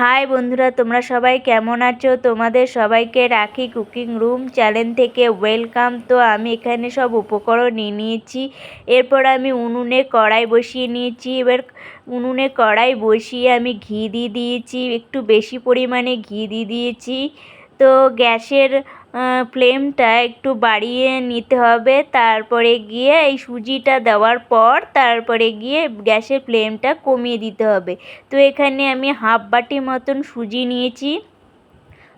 High বন্ধুরা, তোমরা সবাই কেমন আছো? তোমাদের সবাইকে রাখি কুকিং রুম চ্যানেল থেকে ওয়েলকাম। তো আমি এখানে সব উপকরণ নিয়ে নিয়েছি। এরপর আমি উনুনে কড়াই বসিয়ে নিয়েছি। এবার উনুনে কড়াই বসিয়ে আমি ঘি দিয়ে দিয়েছি। একটু বেশি পরিমাণে ঘি দিয়ে দিয়েছি। তো গ্যাসের ফ্লেমটা একটু বাড়িয়ে নিতে হবে। তারপরে গিয়ে এই সুজিটা দেওয়ার পর তারপরে গিয়ে গ্যাসের ফ্লেমটা কমিয়ে দিতে হবে। তো এখানে আমি হাফ বাটি মতন সুজি নিয়েছি।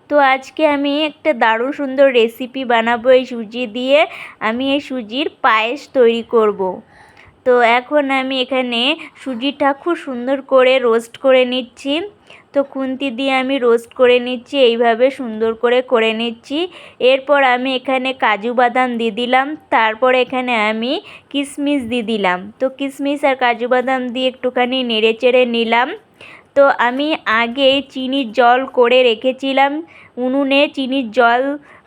তো আজকে আমি একটা দারুণ সুন্দর রেসিপি বানাবো এই সুজি দিয়ে। আমি এই সুজির পায়েস তৈরি করব। তো এখন আমি এখানে সুজিটা খুব সুন্দর করে রোস্ট করে নিচ্ছি। তো খুন্তি দিয়ে আমি রোস্ট করে নিচ্ছি, এইভাবে সুন্দর করে করে নিচ্ছি। এরপর আমি এখানে কাজু বাদাম দিয়ে দিলাম, তারপর এখানে আমি কিশমিশ দিয়ে দিলাম। তো কিশমিশ আর কাজু বাদাম দিয়ে একটুখানি নেড়ে চেড়ে নিলাম। তো আমি আগে চিনির জল করে রেখেছিলাম, উনুনে চিনির জল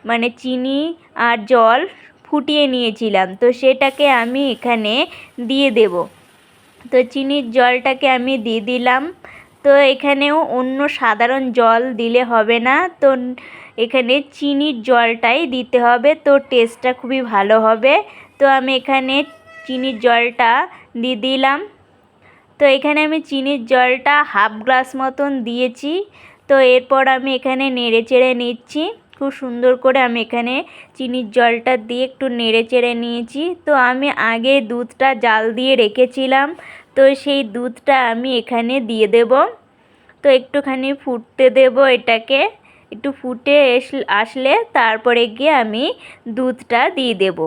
মানে চিনি আর জল ফুটিয়ে নিয়েছিলাম। তো সেটাকে আমি এখানে দিয়ে দেব। তো চিনির জলটাকে আমি দিয়ে দিলাম। তো এখানেও অন্য সাধারণ জল দিলে হবে না। তো এখানে চিনির জলটাই দিতে হবে। তো টেস্টটা খুবই ভালো হবে। তো আমি এখানে চিনির জলটা দিয়ে দিলাম। তো এখানে আমি চিনির জলটা হাফ গ্লাস মতন দিয়েছি। তো এরপর আমি এখানে নেড়ে চেড়ে নিচ্ছি। খুব সুন্দর করে আমি এখানে চিনির জলটা দিয়ে একটু নেড়ে চেড়ে নিয়েছি। তো আমি আগে দুধটা জাল দিয়ে রেখেছিলাম। তো সেই দুধটা আমি এখানে দিয়ে দেব। তো একটুখানি ফুটতে দেব এটাকে। একটু ফুটে আসলে তারপরে গিয়ে আমি দুধটা দিয়ে দেব।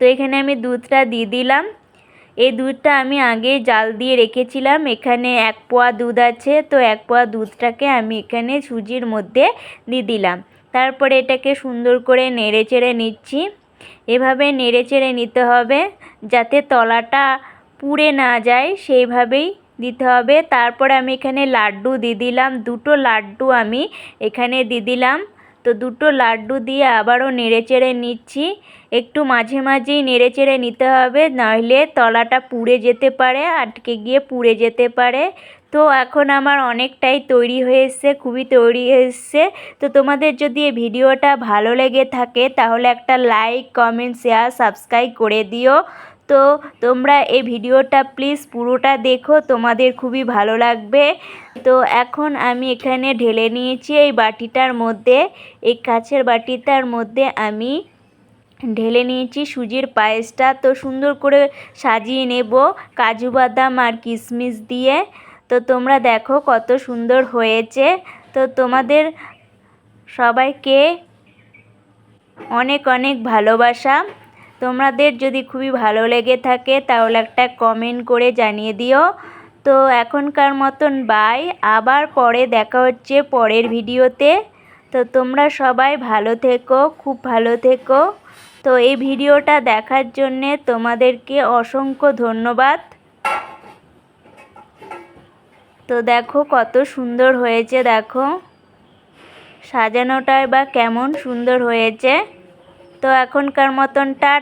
তো এখানে আমি দুধটা দিয়ে দিলাম। এই দুধটা আমি আগে জাল দিয়ে রেখেছিলাম। এখানে এক পোয়া দুধ আছে, তো এক পোয়া দুধটাকে আমি এখানে সুজির মধ্যে দিয়ে দিলাম। তারপরে এটাকে সুন্দর করে নেড়ে চেড়ে নিচ্ছি। এভাবে নেড়ে চেড়ে নিতে হবে যাতে তলাটা পুড়ে না যায়, সেইভাবেই দিতে হবে। তারপরে আমি এখানে লাড্ডু দিয়ে দিলাম। দুটো লাড্ডু আমি এখানে দিয়ে দিলাম। তো দুটো লাড্ডু দিয়ে আবারও নেড়ে চেড়ে নিচ্ছি। একটু মাঝে মাঝেই নেড়ে চেড়ে নিতে হবে, নাহলে তলাটা পুড়ে যেতে পারে, আটকে গিয়ে পুড়ে যেতে পারে। তো এখন আমার অনেকটাই তৈরি হয়ে খুবই তৈরি হয়ে এসছে। তো তোমাদের যদি এই ভিডিওটা ভালো লেগে থাকে, তাহলে একটা লাইক, কমেন্ট, শেয়ার, সাবস্ক্রাইব করে দিও। তো তোমরা এই ভিডিওটা প্লিজ পুরোটা দেখো, তোমাদের খুবই ভালো লাগবে। তো এখন আমি এখানে ঢেলে নিয়েছি এই বাটিটার মধ্যে, এই কাছের বাটিটার মধ্যে আমি ঢেলে নিয়েছি সুজির পায়েসটা। তো সুন্দর করে সাজিয়ে নেব কাজু বাদাম আর কিশমিশ দিয়ে। তো তোমরা দেখো কত সুন্দর হয়েছে। তো তোমাদের সবাইকে অনেক অনেক ভালোবাসা। তোমাদের যদি খুবই ভালো লেগে থাকে, তাহলে একটা কমেন্ট করে জানিয়ে দিও। তো এখনকার মতন বাই আবার পরে দেখা হচ্ছে পরের ভিডিওতে। তো তোমরা সবাই ভালো থেকো, খুব ভালো থেকো। তো এই ভিডিওটা দেখার জন্যে তোমাদেরকে অসংখ্য ধন্যবাদ। তো দেখো কত সুন্দর হয়েছে, দেখো। সাজানোটাই বা কেমন সুন্দর হয়েছে। তো এখনকার মতন টা